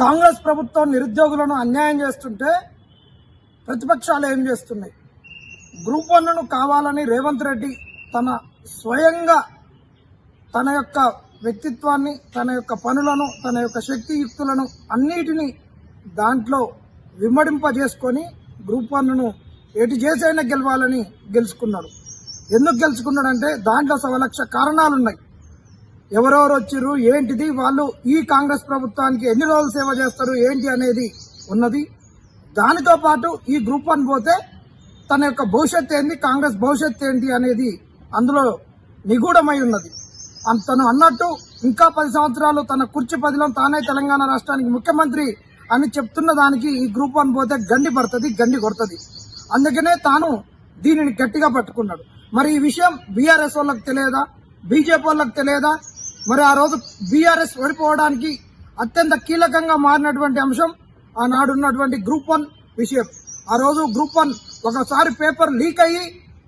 కాంగ్రెస్ ప్రభుత్వం నిరుద్యోగులను అన్యాయం చేస్తుంటే ప్రతిపక్షాలు ఏం చేస్తున్నాయి? గ్రూప్ వన్ను కావాలని రేవంత్ రెడ్డి తన స్వయంగా తన యొక్క వ్యక్తిత్వాన్ని తన యొక్క పనులను తన యొక్క శక్తియుక్తులను అన్నిటినీ దాంట్లో విమ్మడింపజేసుకొని గ్రూప్ వన్ను ఎటు చేసైనా గెలవాలని గెలుచుకున్నాడు. ఎందుకు గెలుచుకున్నాడంటే దాంట్లో సవలక్ష కారణాలున్నాయి. ఎవరెవరు వచ్చిర్రు ఏంటిది వాళ్ళు ఈ కాంగ్రెస్ ప్రభుత్వానికి ఎన్ని రోజులు సేవ చేస్తారు ఏంటి అనేది ఉన్నది. దానితో పాటు ఈ గ్రూప్ వన్ పోతే తన యొక్క భవిష్యత్ ఏంటి కాంగ్రెస్ భవిష్యత్ ఏంటి అనేది అందులో నిగూఢమై ఉన్నది. తను అన్నట్టు ఇంకా పది సంవత్సరాలు తన కుర్చీ పదిలో తానే తెలంగాణ రాష్ట్రానికి ముఖ్యమంత్రి అని చెప్తున్న దానికి ఈ గ్రూప్ వన్ పోతే గండి పడుతుంది గండి కొడుతుంది. అందుకనే తాను దీనిని గట్టిగా పట్టుకున్నాడు. మరి ఈ విషయం బీఆర్ఎస్ వాళ్ళకి తెలియదా బీజేపీ వాళ్ళకి తెలియదా మరి ఆ రోజు బీఆర్ఎస్ ఓడిపోవడానికి అత్యంత కీలకంగా మారినటువంటి అంశం ఆనాడు ఉన్నటువంటి గ్రూప్ వన్ విషయం. ఆ రోజు గ్రూప్ వన్ ఒకసారి పేపర్ లీక్ అయ్యి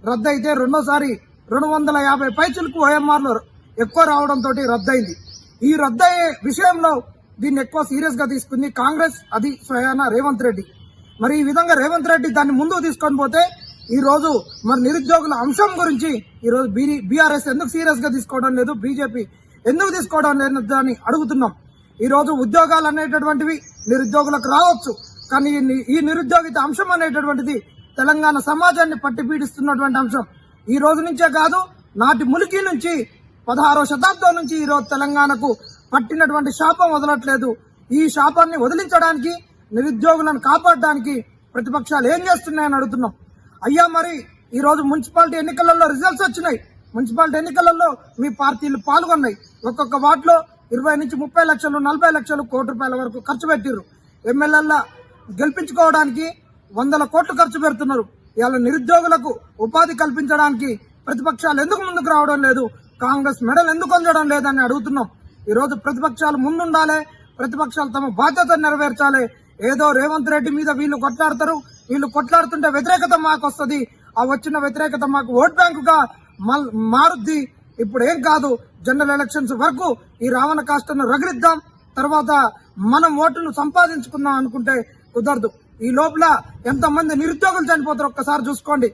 రద్దయితే రెండోసారి రెండు వందల యాభై పైచులకు ఓఎంఆర్లు ఎక్కువ రావడంతో రద్దయింది. ఈ రద్దయ్యే విషయంలో దీన్ని ఎక్కువ సీరియస్గా తీసుకుంది కాంగ్రెస్ అది స్వయాన రేవంత్ రెడ్డి. మరి ఈ విధంగా రేవంత్ రెడ్డి దాన్ని ముందుకు తీసుకొని పోతే ఈ రోజు మరి నిరుద్యోగుల అంశం గురించి ఈ రోజు బీఆర్ఎస్ ఎందుకు సీరియస్గా తీసుకోవడం లేదు? బీజేపీ ఎందుకు తీసుకోవడం లేదు దాన్ని అడుగుతున్నాం. ఈ రోజు ఉద్యోగాలు అనేటటువంటివి నిరుద్యోగులకు రావచ్చు. కానీ ఈ ఈ నిరుద్యోగిత అంశం అనేటటువంటిది తెలంగాణ సమాజాన్ని పట్టి పీడిస్తున్నటువంటి అంశం. ఈ రోజు నుంచే కాదు నాటి ములికి నుంచి పదహారో శతాబ్దం నుంచి ఈ రోజు తెలంగాణకు పట్టినటువంటి శాపం వదలట్లేదు. ఈ శాపాన్ని వదిలించడానికి నిరుద్యోగులను కాపాడడానికి ప్రతిపక్షాలు ఏం చేస్తున్నాయని అడుగుతున్నాం. అయ్యా మరి ఈ రోజు మున్సిపాలిటీ ఎన్నికలలో రిజల్ట్స్ వచ్చినాయి. మున్సిపాలిటీ ఎన్నికలలో మీ పార్టీలు పాల్గొన్నాయి. ఒక్కొక్క వార్డులో ఇరవై నుంచి ముప్పై లక్షలు నలభై లక్షలు కోటి రూపాయల వరకు ఖర్చు పెట్టిర్రు. ఎమ్మెల్యేల గెలిపించుకోవడానికి వందల కోట్లు ఖర్చు పెడుతున్నారు. ఇవాళ నిరుద్యోగులకు ఉపాధి కల్పించడానికి ప్రతిపక్షాలు ఎందుకు ముందుకు రావడం లేదు? కాంగ్రెస్ మెడల్ ఎందుకు అందడం లేదని అడుగుతున్నాం. ఈ రోజు ప్రతిపక్షాలు ముందుండాలి ప్రతిపక్షాలు తమ బాధ్యత నెరవేర్చాలి. ఏదో రేవంత్ రెడ్డి మీద వీళ్ళు కొట్లాడతారు వీళ్ళు కొట్లాడుతుంటే వ్యతిరేకత మాకు వస్తుంది ఆ వచ్చిన వ్యతిరేకత మాకు ఓట్ బ్యాంకుగా మల్- మారుద్ది. ఇప్పుడు ఏం కాదు జనరల్ ఎలక్షన్స్ వరకు ఈ రావణ కాష్టను రగిలిద్దాం తర్వాత మనం ఓటును సంపాదించుకుందాం అనుకుంటే కుదరదు. ఈ లోపల ఎంతమంది నిరుద్యోగులు చనిపోతారు ఒక్కసారి చూసుకోండి.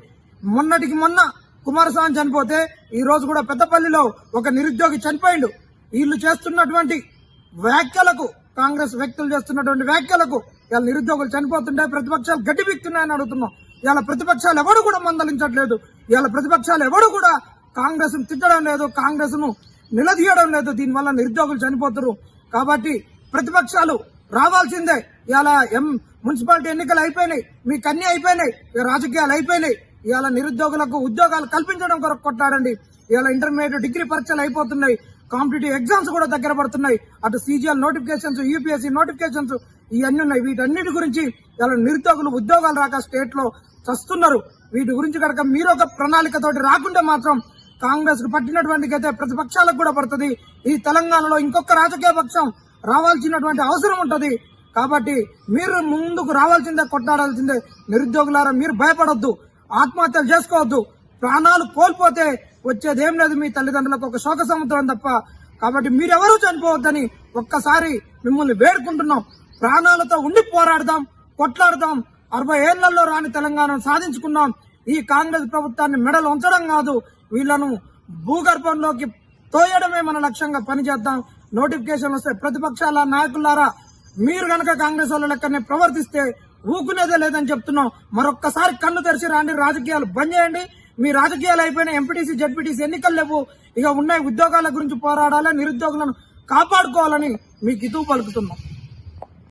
మొన్నటికి మొన్న కుమారస్వామి చనిపోతే ఈ రోజు కూడా పెద్దపల్లిలో ఒక నిరుద్యోగి చనిపోయిండు. వీళ్ళు చేస్తున్నటువంటి వ్యాఖ్యలకు కాంగ్రెస్ వ్యక్తులు చేస్తున్నటువంటి వ్యాఖ్యలకు ఇలా నిరుద్యోగులు చనిపోతుంటే ప్రతిపక్షాలు గడ్డి బిక్తున్నాయని అడుగుతున్నాం. ఇలా ప్రతిపక్షాలు ఎవడు కూడా మందలించట్లేదు. ఇలా ప్రతిపక్షాలు ఎవడు కూడా కాంగ్రెస్ను తిట్టడం లేదు కాంగ్రెస్ను నిలదీయడం లేదు దీనివల్ల నిరుద్యోగులు చనిపోతారు. కాబట్టి ప్రతిపక్షాలు రావాల్సిందే. ఇలా ఎం మున్సిపాలిటీ ఎన్నికలు అయిపోయినాయి మీకు అన్ని అయిపోయినాయి రాజకీయాలు అయిపోయినాయి. ఇవాళ నిరుద్యోగులకు ఉద్యోగాలు కల్పించడం కొరకు కొట్లాడండి. ఇవాళ ఇంటర్మీడియట్ డిగ్రీ పరీక్షలు అయిపోతున్నాయి కాంపిటేటివ్ ఎగ్జామ్స్ కూడా దగ్గర పడుతున్నాయి. అటు సీజీఎల్ నోటిఫికేషన్స్ యూపీఎస్సీ నోటిఫికేషన్స్ ఇవన్నీ ఉన్నాయి వీటన్నిటి గురించి ఇవాళ నిరుద్యోగులు ఉద్యోగాలు రాక స్టేట్లో చస్తున్నారు. వీటి గురించి కనుక మీరు ఒక ప్రణాళికతోటి రాకుంటే మాత్రం కాంగ్రెస్కు పట్టినటువంటి అయితే ప్రతిపక్షాలకు కూడా పడుతుంది. ఈ తెలంగాణలో ఇంకొక రాజకీయ పక్షం రావాల్సినటువంటి అవసరం ఉంటుంది. కాబట్టి మీరు ముందుకు రావాల్సిందే కొట్టాడాల్సిందే నిరుద్యోగులారా మీరు భయపడొద్దు. ఆత్మహత్యలు చేసుకోవద్దు. ప్రాణాలు కోల్పోతే వచ్చేది ఏం లేదు మీ తల్లిదండ్రులకు. ఒక శోక సముద్రం తప్ప. కాబట్టి మీరెవరూ చనిపోవద్దని ఒక్కసారి మిమ్మల్ని వేడుకుంటున్నాం. ప్రాణాలతో ఉండి పోరాడదాం కొట్లాడదాం. అరవై ఏళ్ళలో రాని తెలంగాణను సాధించుకున్నాం. ఈ కాంగ్రెస్ ప్రభుత్వాన్ని మెడలు ఉంచడం కాదు. వీళ్ళను భూగర్భంలోకి తోయడమే మన లక్ష్యంగా పనిచేద్దాం. నోటిఫికేషన్ వస్తే ప్రతిపక్షాల నాయకులారా మీరు గనక కాంగ్రెస్ వాళ్ళ లెక్కనే ప్రవర్తిస్తే ఊకునేదే లేదని చెప్తున్నాం. మరొక్కసారి కన్ను తెరిచి రాండి రాజకీయాలు బంద్ చేయండి. మీ రాజకీయాలు అయిపోయిన ఎంపీటీసీ జడ్పీటీసీ ఎన్నికలు లేవు. ఇక ఉన్నాయి ఉద్యోగాల గురించి పోరాడాలి నిరుద్యోగులను కాపాడుకోవాలని మీకు ఇతూ పలుకుతున్నాం